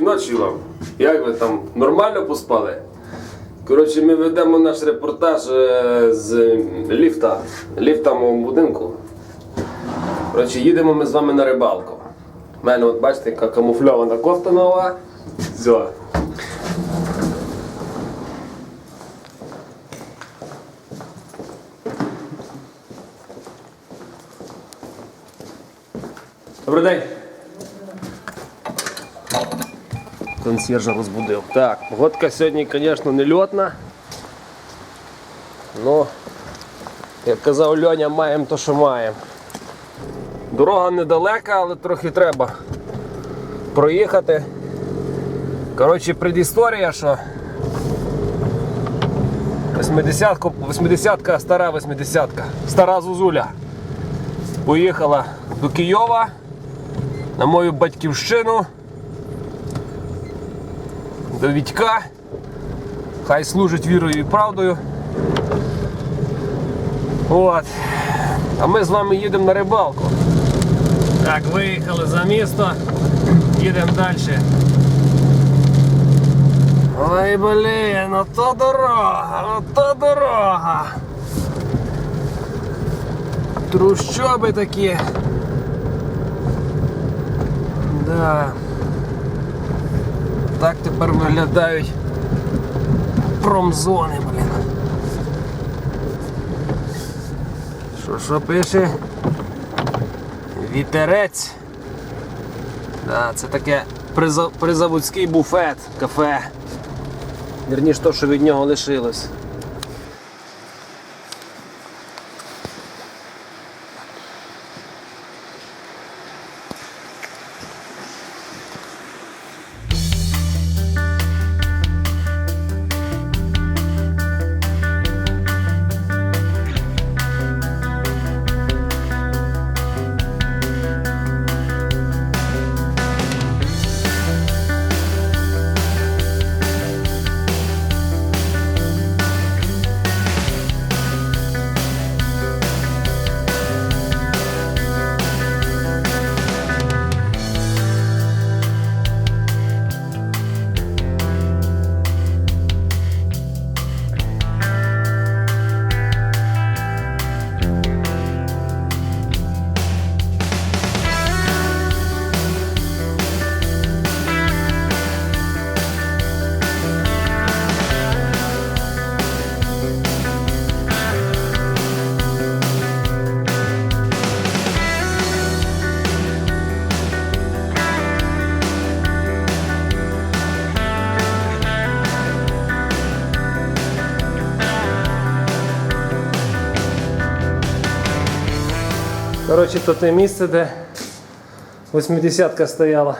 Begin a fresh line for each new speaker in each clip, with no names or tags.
Доброї ночі вам. Як ви там нормально поспали? Коротше, ми ведемо наш репортаж е, з ліфта, ліфта моєму будинку. Коротше, їдемо ми з вами на рибалку. У мене, от бачите, яка камуфльована кофта нова. Все. Добрий день. Консьержа розбудив. Так, погодка сьогодні, звісно, не льотна. Ну, як казав Льоня, маємо то, що маємо. Дорога недалека, але трохи треба проїхати. Коротше, предісторія, що 80-ка, 80-ка, стара 80-ка, стара Зузуля. Поїхала до Києва на мою батьківщину до Вітька. Хай служить вірою і правдою. От. А ми з вами їдемо на рибалку. Так, виїхали за місто, їдемо далі. Ой, блін, ото дорога, ото дорога. Трущоби такі. Да. Так тепер виглядають промзони, блін. Що що пише? Вітерець. Да, це таке призаводський буфет, кафе. Вірніше то, що від нього лишилось. Коротше, то те місце, де 80-ка стояла.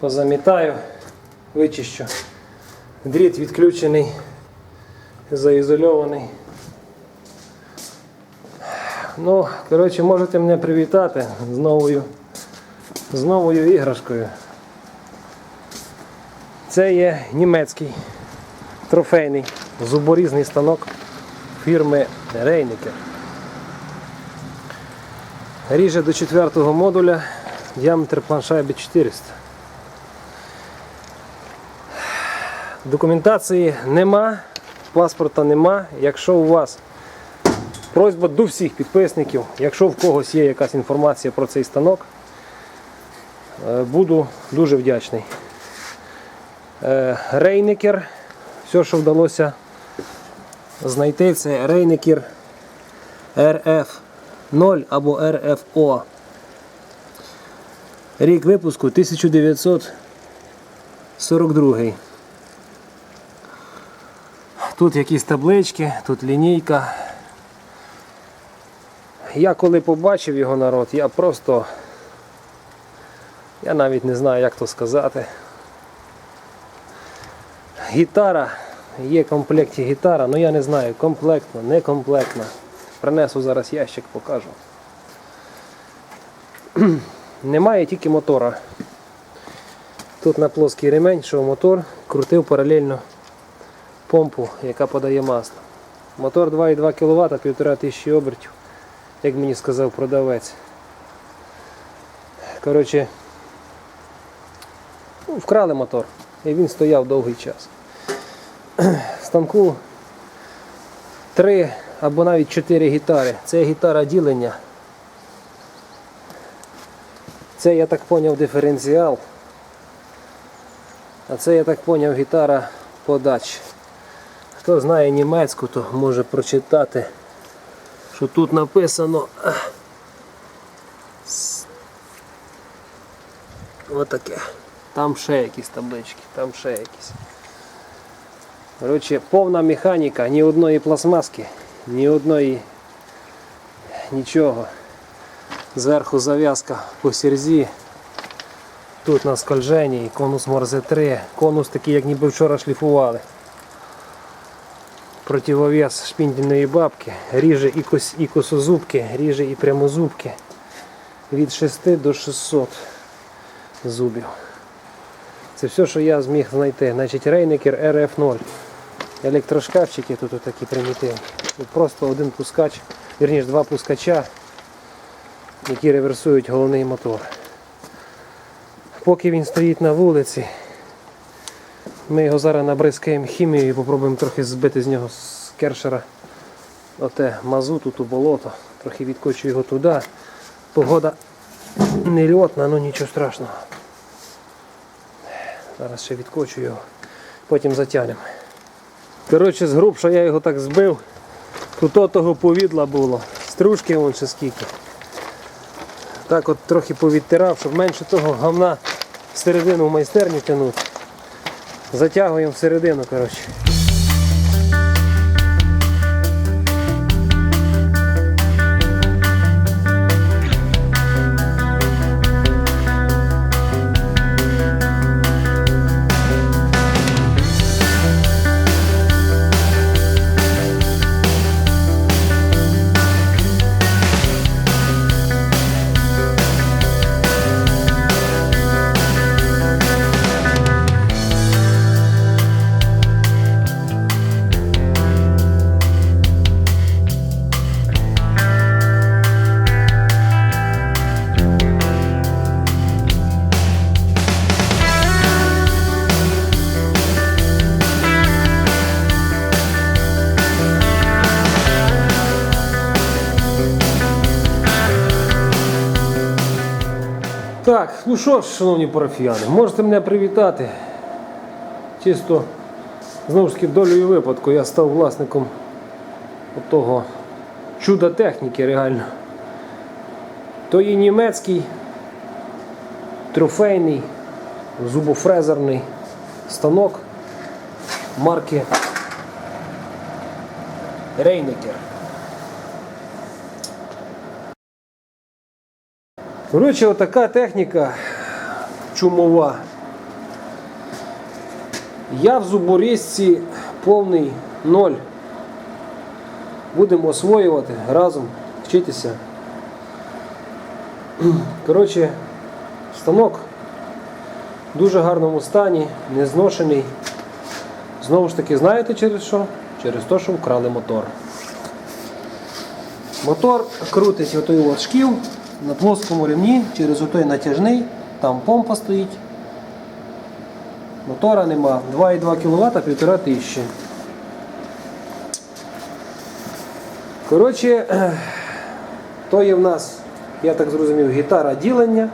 Позамітаю, вичищу. Дріт відключений, заізольований. Ну, коротше, можете мене привітати з новою, з новою іграшкою. Це є німецький трофейний зуборізний станок фірми Рейникер. Ріже до четвертого модуля, діаметр планшайби 400. Документації нема, паспорта нема. Якщо у вас просьба до всіх підписників, якщо в когось є якась інформація про цей станок, е, буду дуже вдячний. Е, Рейникер, все, що вдалося знайти, це Рейникер RF 0 або RFO. Рік випуску 1942. Тут якісь таблички, тут лінійка. Я коли побачив його народ, я просто. Я навіть не знаю, як то сказати. Гітара, є комплекті гітара, але я не знаю, комплектна, не комплектна. Принесу зараз ящик, покажу. Немає тільки мотора. Тут на плоский ремень, що мотор крутив паралельно помпу, яка подає масло. Мотор 2,2 кВт, 1500 обертів, як мені сказав продавець. Коротше, Ну, вкрали мотор. І він стояв довгий час. Станку три або навіть чотири гітари. Це гітара ділення. Це, я так поняв, диференціал. А це, я так поняв, гітара подач. Хто знає німецьку, то може прочитати, що тут написано. Отаке. Там ще якісь таблички, там ще якісь. Коротше, повна механіка, ні одної пластмаски, ні одної нічого. Зверху зав'язка по сірзі. Тут на скольженні, конус Морзе 3, конус такий, як ніби вчора шліфували. Противовес шпіндільної бабки, ріже і, кос, і косозубки, ріже і прямозубки. Від 6 до 600 зубів. Це все, що я зміг знайти. Значить, Рейникер RF0. Електрошкафчики тут такі примітивні. Просто один пускач, вірніше два пускача, які реверсують головний мотор. Поки він стоїть на вулиці, ми його зараз набризкаємо хімією і попробуємо трохи збити з нього з кершера оте мазуту, ту болото. Трохи відкочу його туди. Погода не льотна, ну нічого страшного. Зараз ще відкочу його, потім затягнемо. Коротше, з груб, що я його так збив, тут того повідла було. Стружки вон ще скільки. Так от трохи повідтирав, щоб менше того говна всередину в майстерню тянути. Затягуємо всередину, коротше. Ну що ж, шановні парафіяни, можете мене привітати. Чисто знову ж таки долею випадку я став власником того чуда техніки реально. То є німецький трофейний зубофрезерний станок марки Рейнекер. Коротше, отака техніка чумова. Я в зуборізці повний ноль. Будемо освоювати разом, вчитися. Коротше, станок в дуже гарному стані, не зношений. Знову ж таки, знаєте через що? Через те, що вкрали мотор. Мотор крутить отой от шків на плоскому ремні через отой натяжний, там помпа стоїть. Мотора нема. 2,2 кВт, 1,5 тисячі. Коротше, то є в нас, я так зрозумів, гітара ділення.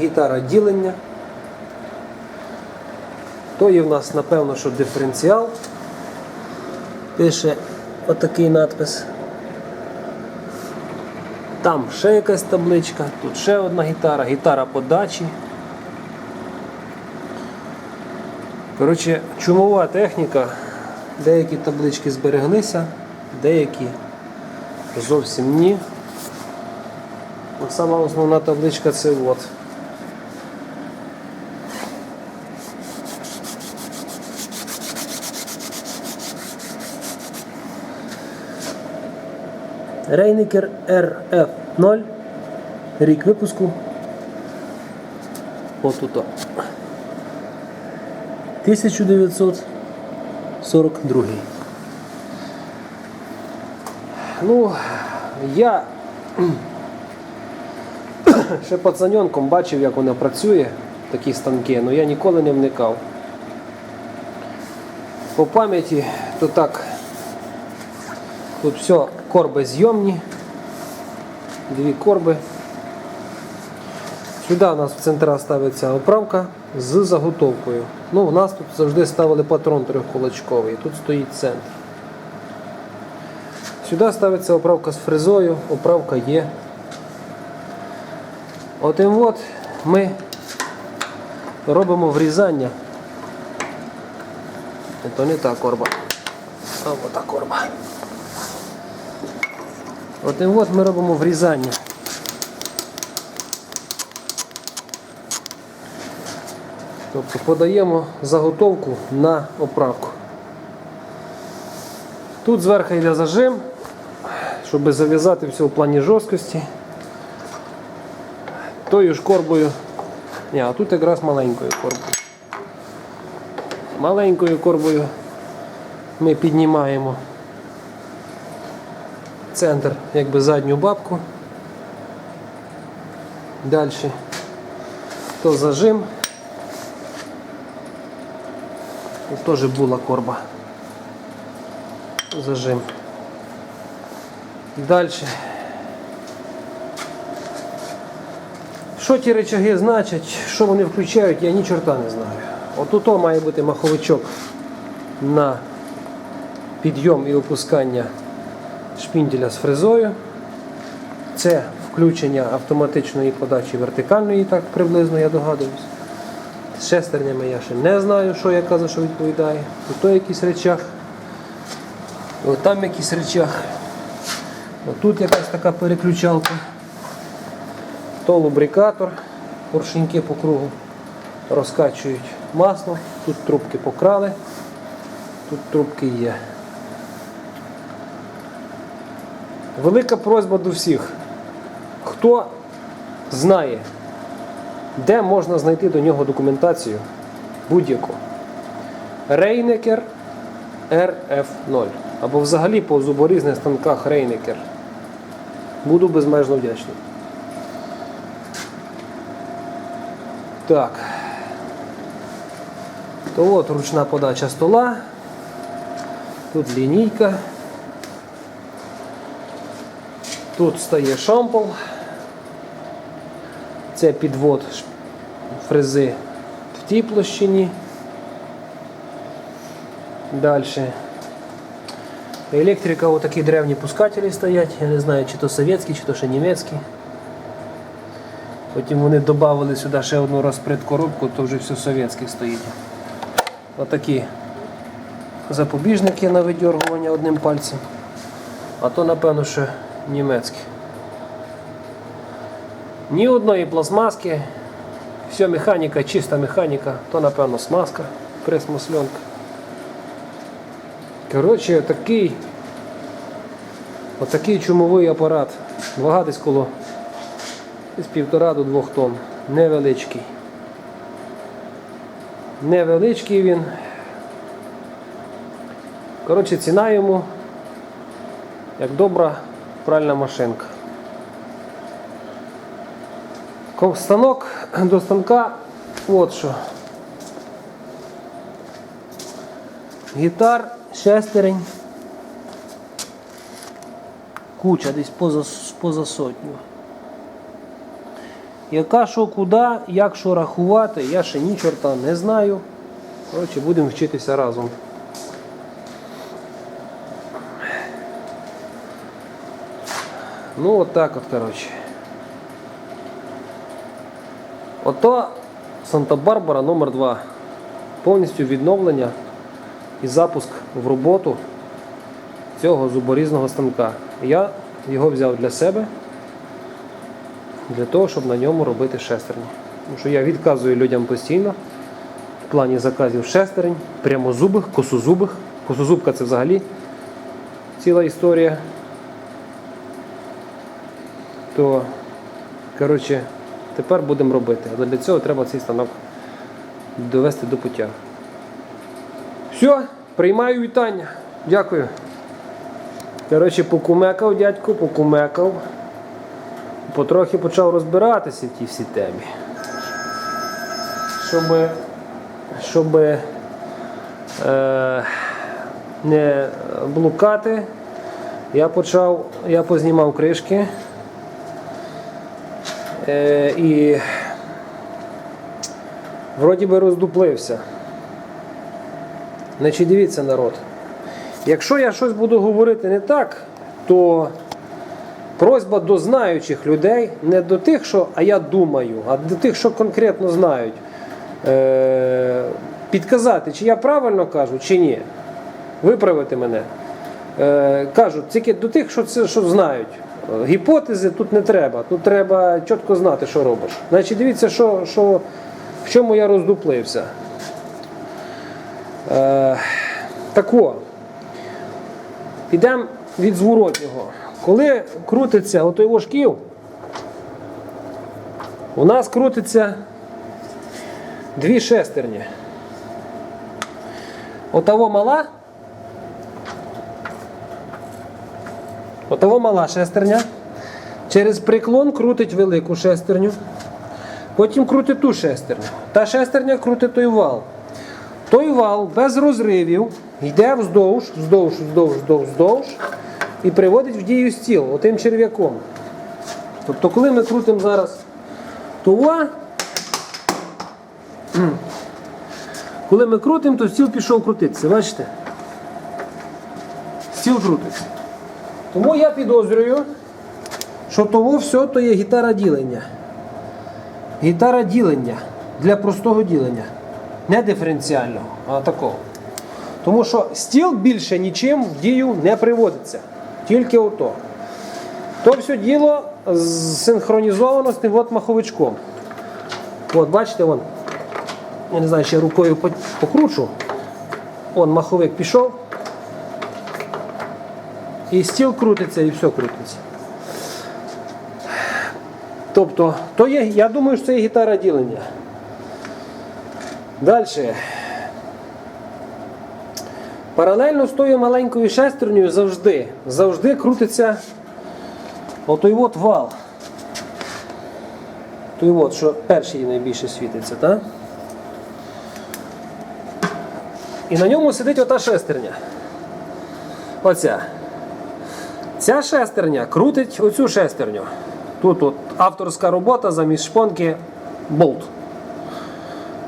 Гітара ділення. То є в нас, напевно, що диференціал. Пише отакий надпис. Там ще якась табличка, тут ще одна гітара, гітара подачі. Коротше, чумова техніка. Деякі таблички збереглися, деякі зовсім ні. Сама основна табличка це от. Рейникер RF0. Рік випуску. Отут. 1942. Ну, я ще пацаньонком бачив, як вона працює, такі станки, але я ніколи не вникав. По пам'яті то так. Тут все корби зйомні. Дві корби. Сюди у нас в центра ставиться оправка з заготовкою. Ну, у нас тут завжди ставили патрон трьохкулачковий, тут стоїть центр. Сюди ставиться оправка з фрезою, оправка є. Отим от ми робимо врізання. Це не та корба. А ота корба. Отим от ми робимо врізання. Тобто подаємо заготовку на оправку. Тут зверху йде зажим, щоб зав'язати все в плані жорсткості. Тою ж корбою. Ні, а тут якраз маленькою корбою. Маленькою корбою ми піднімаємо центр, якби задню бабку. Далі то зажим. Тут теж була корба. Зажим. Далі. Що ті речаги значать, що вони включають, я ні чорта не знаю. От тут має бути маховичок на підйом і опускання шпінделя з фрезою. Це включення автоматичної подачі вертикальної, так приблизно я догадуюсь. З шестернями я ще не знаю, що яка за що відповідає. Тут то якийсь речах. Там якийсь речах. Тут якась така переключалка. То лубрикатор, поршеньки по кругу розкачують масло, тут трубки покрали, тут трубки є. Велика просьба до всіх. Хто знає, де можна знайти до нього документацію будь-яку. Рейнекер RF0 або взагалі по зуборізних станках Рейнекер. Буду безмежно вдячний. Так. То от ручна подача стола. Тут лінійка. Тут стає шампол. Це підвод фрези в тій площині. Далі. Електрика, отакі древні пускателі стоять. Я не знаю, чи то совєтські, чи то ще німецькі. Потім вони додали сюди ще одну розпредкоробку, то вже все совєтське стоїть. Отакі запобіжники на видьоргування одним пальцем. А то, напевно, що німецькі. Ні одної пластмаски, все механіка, чиста механіка, то напевно смазка, пресмасленка. Коротше, такий, отакий чумовий апарат. Вага десь коло з півтора до двох тонн. Невеличкий. Невеличкий він. Коротше, ціна йому як добра пральна машинка. Ков- Станок до станка от що. Гітар, шестерень. Куча десь поза, поза сотню. Яка що куди, як що рахувати, я ще ні чорта не знаю. Коротше, будемо вчитися разом. Ну от так от, коротше. Ото Санта-Барбара номер 2 Повністю відновлення і запуск в роботу цього зуборізного станка. Я його взяв для себе, для того, щоб на ньому робити шестерні. Тому що я відказую людям постійно в плані заказів шестерень, прямозубих, косозубих. Косозубка це взагалі ціла історія. То, коротше, тепер будемо робити. Але для цього треба цей станок довести до пуття. Все, приймаю вітання. Дякую. Коротше, покумекав дядько, покумекав. Потрохи почав розбиратися в тій всій темі. щоб, щоб е, не блукати, я почав, я познімав кришки. Е, і вроді би роздуплився. Значить, дивіться, народ. Якщо я щось буду говорити не так, то просьба до знаючих людей, не до тих, що а я думаю, а до тих, що конкретно знають, е- підказати, чи я правильно кажу, чи ні. Виправити мене. Е, кажуть, тільки до тих, що це що знають. Гіпотези тут не треба. Тут треба чітко знати, що робиш. Значить, дивіться, що, що, в чому я роздуплився. Е, так о, Підемо від зворотнього. Коли крутиться отой вошків, у нас крутиться дві шестерні. Отого мала. Отого мала шестерня. Через приклон крутить велику шестерню. Потім крутить ту шестерню. Та шестерня крутить той вал. Той вал без розривів йде вздовж, вздовж, вздовж, вздовж, вздовж і приводить в дію стіл отим черв'яком. Тобто, коли ми крутимо зараз тува, коли ми крутимо, то стіл пішов крутитися, бачите? Стіл крутиться. Тому я підозрюю, що того все то є гітара ділення. Гітара ділення для простого ділення. Не диференціального, а такого. Тому що стіл більше нічим в дію не приводиться. Тільки ото. То все діло синхронізовано з тим от маховичком. От, бачите, вон. Я не знаю, ще рукою покручу. Вон маховик пішов. І стіл крутиться, і все крутиться. Тобто, то є, я думаю, що це є гітара ділення. Далі. Паралельно з тою маленькою шестернею завжди, завжди крутиться отой от вал. Той от, що перший найбільше світиться, так? І на ньому сидить ота шестерня. Оця. Ця шестерня крутить оцю шестерню. Тут от авторська робота замість шпонки болт.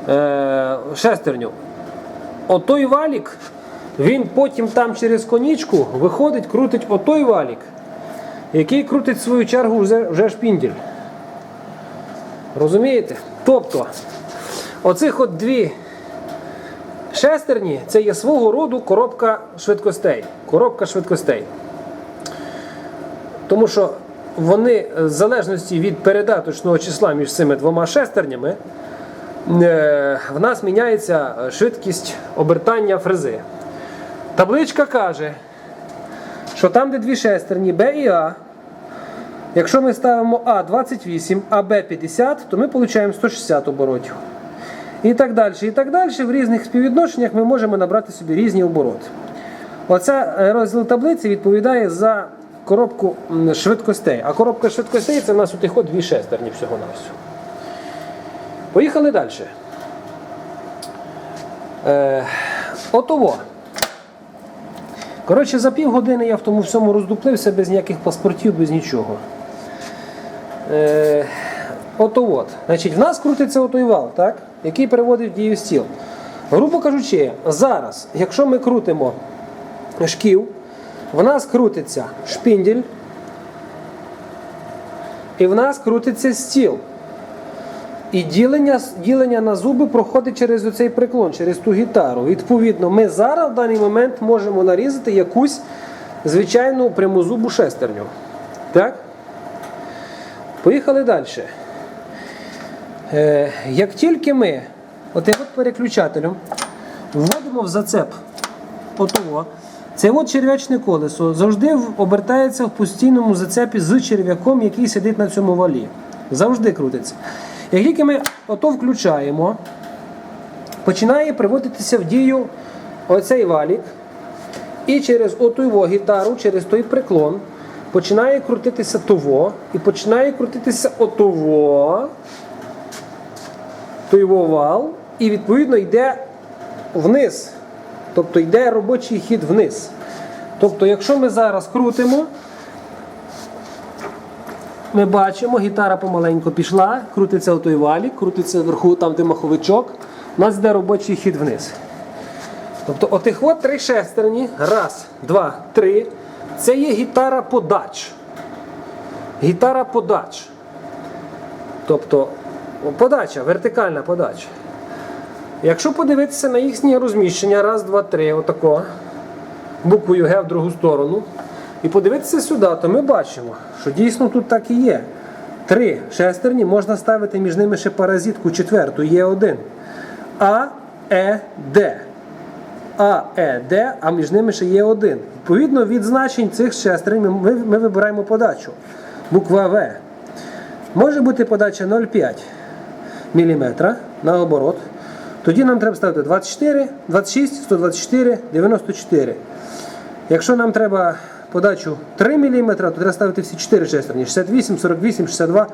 Е, шестерню. Отой валік, він потім там через конічку виходить, крутить отой валік, який крутить в свою чергу вже, вже шпіндель. Розумієте? Тобто, оцих от дві шестерні це є свого роду коробка швидкостей. Коробка швидкостей. Тому що вони, в залежності від передаточного числа між цими двома шестернями, е, в нас міняється швидкість обертання фрези. Табличка каже, що там, де дві шестерні Б і А, якщо ми ставимо А 28, а Б 50, то ми отримуємо 160 оборотів. І так далі. І так далі. В різних співвідношеннях ми можемо набрати собі різні обороти. Оця е, розділ таблиці відповідає за коробку швидкостей. А коробка швидкостей це в нас отих от дві шестерні всього-навсього. Поїхали далі. Е, отово. Коротше, за півгодини я в тому всьому роздуплився без ніяких паспортів, без нічого. Е, ото от. Значить, в нас крутиться отой вал, так? який переводить в дію стіл. Грубо кажучи, зараз, якщо ми крутимо шків, в нас крутиться шпіндель, і в нас крутиться стіл. І ділення, ділення на зуби проходить через оцей приклон, через ту гітару. Відповідно, ми зараз в даний момент можемо нарізати якусь звичайну прямозубу шестерню. Так? Поїхали далі. Е, як тільки ми отим от переключателем вводимо в зацеп отого, це от черв'ячне колесо завжди обертається в постійному зацепі з черв'яком, який сидить на цьому валі. Завжди крутиться. Як тільки ми ото включаємо, починає приводитися в дію оцей валік, і через оту його гітару, через той приклон, починає крутитися того, і починає крутитися отово, той вал, і відповідно йде вниз. Тобто йде робочий хід вниз. Тобто, якщо ми зараз крутимо, ми бачимо, гітара помаленьку пішла, крутиться отой валік, крутиться вверху там де маховичок, у нас йде робочий хід вниз. Тобто отих от три шестерні, раз, два, три. Це є гітара подач. Гітара подач. Тобто подача, вертикальна подача. Якщо подивитися на їхнє розміщення, раз, два, три, отако, буквою Г в другу сторону, і подивитися сюди, то ми бачимо, що дійсно тут так і є. Три шестерні можна ставити між ними ще паразитку четверту, є один. А, Е, Д. А, Е, Д, а між ними ще є один. Відповідно від значень цих шестерень ми, ми вибираємо подачу. Буква В. Може бути подача 0,5 мм наоборот. Тоді нам треба ставити 24, 26, 124, 94. Якщо нам треба подачу 3 мм, то треба ставити всі 4 шестерні. 68, 48, 62,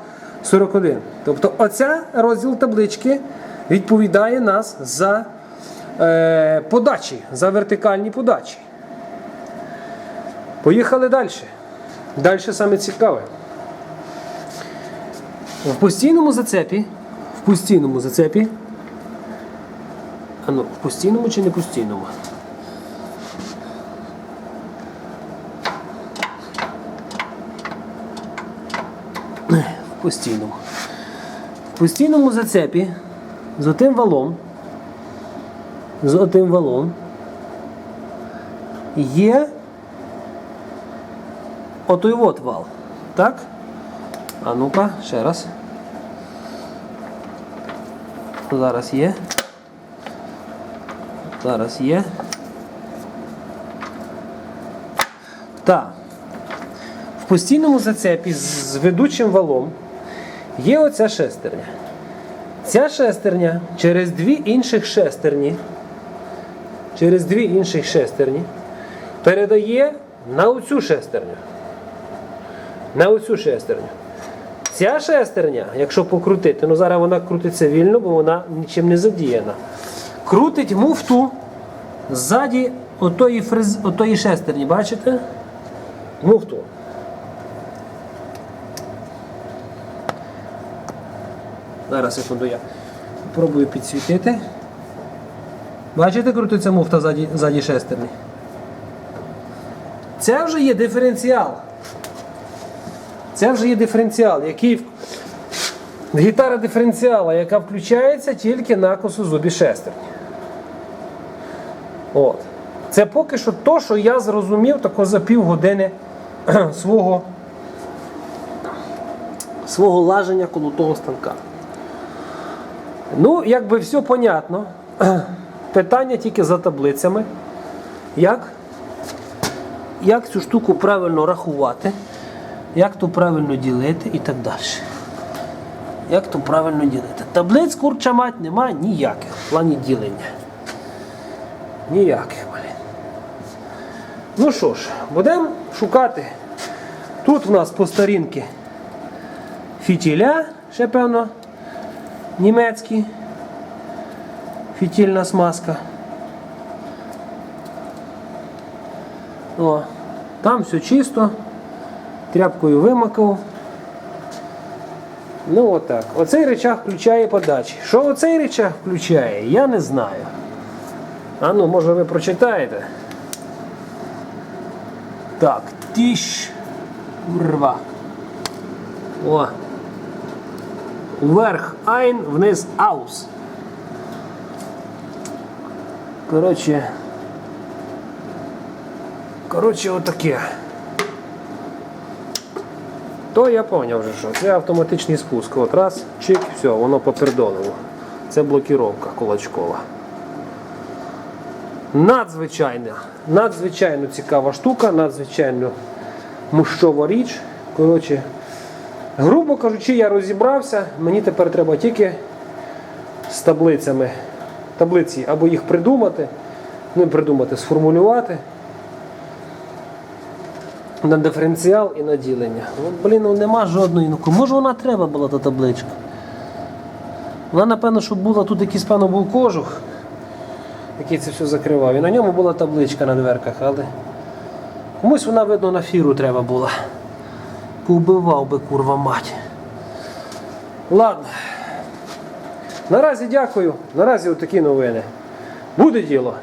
41. Тобто оця розділ таблички відповідає нас за е, подачі, за вертикальні подачі. Поїхали далі. Далі саме цікаве. В постійному зацепі, в постійному зацепі. А ну, в постійному чи не постійному? В постійному. В постійному зацепі з отим валом. З отим валом є отой от вал. Так? А ну-ка, ще раз. Зараз є. Зараз є. Так. В постійному зацепі з ведучим валом є оця шестерня. Ця шестерня через дві інших шестерні, через дві інших шестерні передає на оцю шестерню. На оцю шестерню. Ця шестерня, якщо покрутити, ну зараз вона крутиться вільно, бо вона нічим не задіяна. Крутить муфту ззаді отої, фрез... отої шестерні, бачите? Муфту. Зараз секунду я пробую підсвітити. Бачите, крутиться муфта ззаді, ззаді шестерні. Це вже є диференціал. Це вже є диференціал, який гітара диференціала, яка включається тільки на косозубі шестерні. От. Це поки що то, що я зрозумів тако за півгодини свого, свого лаження коло того станка. Ну, якби все понятно. Питання тільки за таблицями. Як? Як цю штуку правильно рахувати, як то правильно ділити і так далі. Як то правильно ділити? Таблиць курча мать немає ніяких в плані ділення. Ніяких, блін. Ну що ж, будемо шукати. Тут в нас по старінки фітіля, ще певно, німецькі. Фітільна смазка. О, там все чисто. Тряпкою вимакав. Ну отак. Оцей речах включає подачі. Що оцей речах включає, я не знаю. А ну, може ви прочитаєте? Так, тіш. Урва. О. Вверх айн, вниз аус. Коротше. Коротше, отаке. То я зрозумів вже, що це автоматичний спуск. От раз, чик, все, воно попередонило. Це блокіровка кулачкова. Надзвичайна, надзвичайно цікава штука, надзвичайно мущова річ. Коротше, грубо кажучи, я розібрався. Мені тепер треба тільки з таблицями. Таблиці або їх придумати, ну придумати, сформулювати. На диференціал і на ділення. От, блін, ну нема жодної. Ну ж вона треба була та табличка? Вона, напевно, щоб була тут якийсь певно був кожух, який це все закривав. І на ньому була табличка на дверках, але комусь вона, видно, на фіру треба була. Повбивав би курва мать. Ладно. Наразі дякую. Наразі отакі новини. Буде діло.